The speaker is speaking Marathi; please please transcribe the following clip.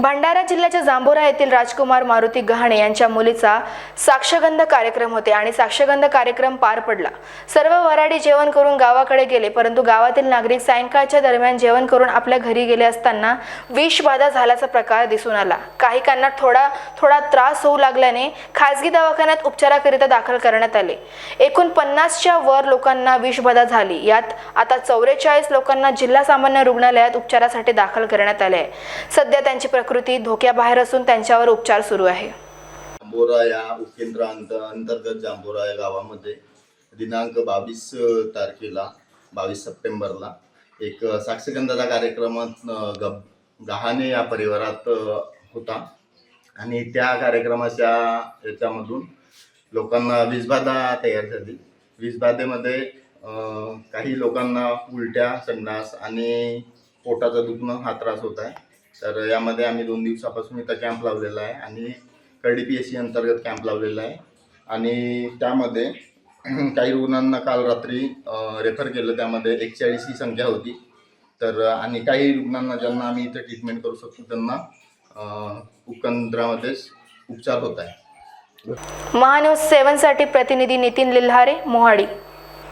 भंडारा जिल्ह्याच्या जांभोरा येथील राजकुमार मारुती गहाणे यांच्या मुलीचा साक्षगंध कार्यक्रम होते आणि साक्षगंध कार्यक्रम पार पडला. सर्व वराडी जेवण करून गावाकडे गेले परंतु गावातील नागरिक सायंकाळच्या दरम्यान जेवण करून आपल्या घरी गेले असताना विषबाधा झाल्याचा प्रकार दिसून आला. काहीकांना थोडा थोडा त्रास होऊ लागल्याने खासगी दवाखान्यात उपचाराकरिता दाखल करण्यात आले. एकूण पन्नासच्या वर लोकांना विषबाधा झाली. यात आता चौवेचाळीस लोकांना जिल्हा सामान्य रुग्णालयात उपचारासाठी दाखल करण्यात आले आहे. सध्या त्यांची प्रकृती धोक्याबाहेर असून त्यांच्यावर उपचार सुरू आहे. जांभोरा या उपकेंद्र अंत अंतर्गत जांभोरा या गावामध्ये दिनांक बावीस तारखेला बावीस सप्टेंबरला एक अ, साक्षगंधाचा कार्यक्रम ग गहाणे या परिवारात होता. आणि त्या कार्यक्रमाच्या याच्यामधून लोकांना वीजबाधा तयार झाली. वीजबाधेमध्ये काही लोकांना उलट्या संडास आणि पोटाचं दुखणं हा त्रास होत आहे. तर यामध्ये आम्ही दोन दिवसापासून इथं कॅम्प लावलेला आहे आणि कर्डी पी एस सी अंतर्गत कॅम्प लावलेला आहे. आणि त्यामध्ये काही रुग्णांना काल रात्री रेफर केलं. त्यामध्ये एकचाळीस ही संख्या होती. तर आणि काही रुग्णांना ज्यांना आम्ही इथं ट्रीटमेंट करू शकतो त्यांना उपकेंद्रामध्येच उपचार होत आहे. महान्यूज सेवनसाठी प्रतिनिधी नितीन लिल्हारे मोहाडी.